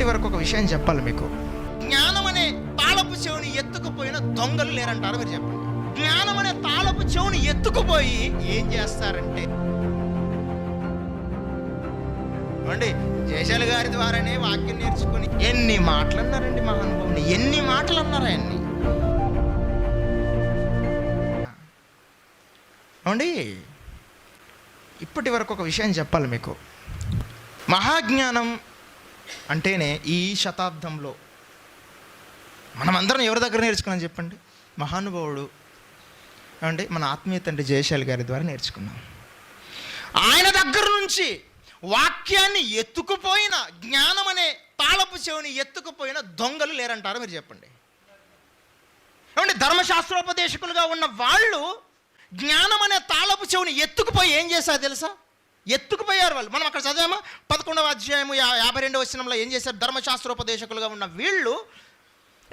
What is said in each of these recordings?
ఇప్పటి వరకు ఒక విషయం చెప్పాలి మీకు. జ్ఞానం అనే తాళపు చెవుని ఎత్తుకుపోయిన దొంగలు లేరంటారు మీరు చెప్పండి. జ్ఞానం అనే తాళపు చెవుని ఎత్తుకుపోయి ఏం చేస్తారంటే? అండి జయశాల గారి ద్వారానే వాక్యం నేర్చుకుని ఎన్ని మాటలు అన్నారండి మా అనుభవం ఎన్ని? మాటలు అన్నారా అన్ని ఏమండి ఇప్పటి వరకు ఒక విషయం చెప్పాలి మీకు. మహాజ్ఞానం అంటేనే ఈ శతాబ్దంలో మనమందరం ఎవరి దగ్గర నేర్చుకున్నాం చెప్పండి? మహానుభావుడు అంటే మన ఆత్మీయ తండ్రి జయశాలి గారి ద్వారా నేర్చుకున్నాం. ఆయన దగ్గర నుంచి వాక్యాన్ని ఎత్తుకుపోయిన జ్ఞానం అనే తాళపు చెవిని ఎత్తుకుపోయిన దొంగలు లేరంటారు మీరు చెప్పండి? ఏమండి? ధర్మశాస్త్రోపదేశకులుగా ఉన్న వాళ్ళు జ్ఞానం అనే తాళపు చెవిని ఎత్తుకుపోయి ఏం చేశారు తెలుసా? ఎత్తుకుపోయారు వాళ్ళు. మనం అక్కడ చదివామా? పదకొండవ అధ్యాయము యాభై రెండవ వచనంలో ఏం చేశారు? ధర్మశాస్త్రోపదేశకులుగా ఉన్న వీళ్ళు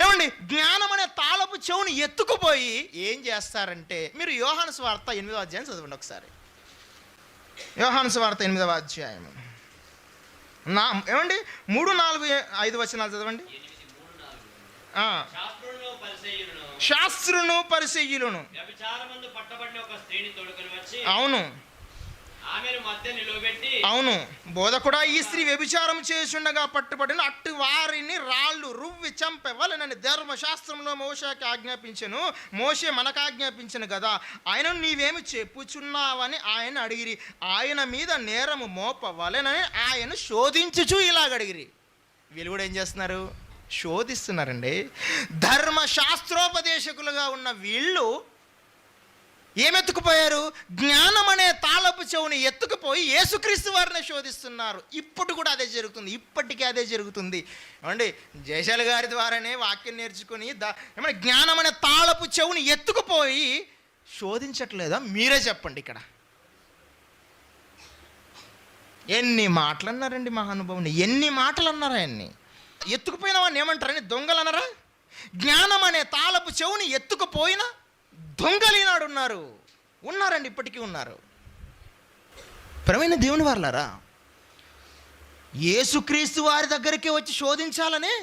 ఏమండి జ్ఞానం అనే తాళపు చెవుని ఎత్తుకుపోయి ఏం చేస్తారంటే మీరు యోహాను స్వార్త ఎనిమిదవ అధ్యాయం చదవండి ఒకసారి. యోహాను స్వార్త ఎనిమిదవ అధ్యాయం. నా ఏమండి? మూడు నాలుగు ఐదు వచనాలు చదవండి. శాస్త్రును వచ్చి అవును. అవును బోధకుడా ఈ స్త్రీ వ్యభిచారం చేసుండగా పట్టుబడిన అట్టు వారిని రాళ్ళు రువ్వి చంపవలనని ధర్మశాస్త్రంలో మోషకి ఆజ్ఞాపించను. మోషే మనకు ఆజ్ఞాపించను కదా. ఆయన నీవేమి చెప్పుచున్నావని ఆయన అడిగిరి. ఆయన మీద నేరము మోపవలెనని ఆయన శోధించుచు ఇలాగ అడిగిరి వీళ్ళు కూడా ఏం చేస్తున్నారు? శోధిస్తున్నారండి. ధర్మశాస్త్రోపదేశకులుగా ఉన్న వీళ్ళు ఏమెత్తుకుపోయారు? జ్ఞానం అనే తాళపు చెవుని ఎత్తుకుపోయి యేసుక్రీస్తు వారిని శోధిస్తున్నారు. ఇప్పుడు కూడా అదే జరుగుతుంది. ఇప్పటికీ అదే జరుగుతుంది. ఏమండి? జయశాల గారి ద్వారానే వాక్యం నేర్చుకుని దా ఏమంటే జ్ఞానం అనే తాళపు చెవుని ఎత్తుకుపోయి శోధించట్లేదా? మీరే చెప్పండి ఇక్కడ. ఎన్ని మాటలు అన్నారండి మహానుభావుని? ఎన్ని మాటలు అన్నారా అన్ని ఎత్తుకుపోయిన వాడిని ఏమంటారని దొంగలు అన్నారా జ్ఞానం అనే తాళపు చెవుని ఎత్తుకుపోయినా దొంగలు ఈనాడు ఉన్నారు ఉన్నారండి ఇప్పటికీ ఉన్నారు. ప్రవీణ దేవుని వారులారా యేసుక్రీస్తు వారి దగ్గరికి వచ్చి శోధించాలని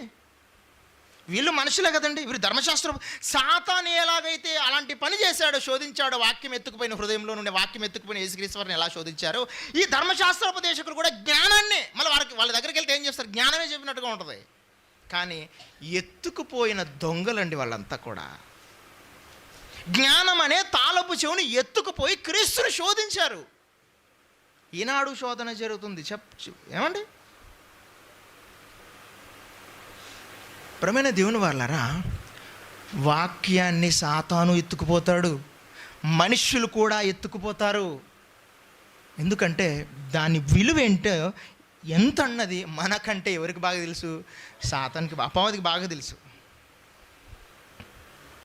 వీళ్ళు మనుషులే కదండి. వీరు ధర్మశాస్త్రం సాతాను ఎలాగైతే అలాంటి పని చేశాడో శోధించాడో వాక్యం ఎత్తుకుపోయిన హృదయంలో నుండి వాక్యం ఎత్తుకుపోయిన యేసుక్రీస్తు వారిని ఎలా శోధించారో ఈ ధర్మశాస్త్రోపదేశకులు కూడా జ్ఞానాన్ని మళ్ళీ వారికి వాళ్ళ దగ్గరికి వెళ్తే ఏం చేస్తారు? జ్ఞానమే చెప్పినట్టుగా ఉంటుంది. కానీ ఎత్తుకుపోయిన దొంగలండి వాళ్ళంతా కూడా. జ్ఞానం అనే తాళపు చెవుని ఎత్తుకుపోయి క్రీస్తుని శోధించారు. ఈనాడు శోధన జరుగుతుంది. చెప్ ఏమండి? ప్రమైన దేవుని వాళ్ళరా వాక్యాన్ని సాతాను ఎత్తుకుపోతాడు మనుష్యులు కూడా ఎత్తుకుపోతారు. ఎందుకంటే దాని విలువ ఏంటో ఎంత అన్నది మనకంటే ఎవరికి బాగా తెలుసు? సాతానికి అపవాదికి బాగా తెలుసు.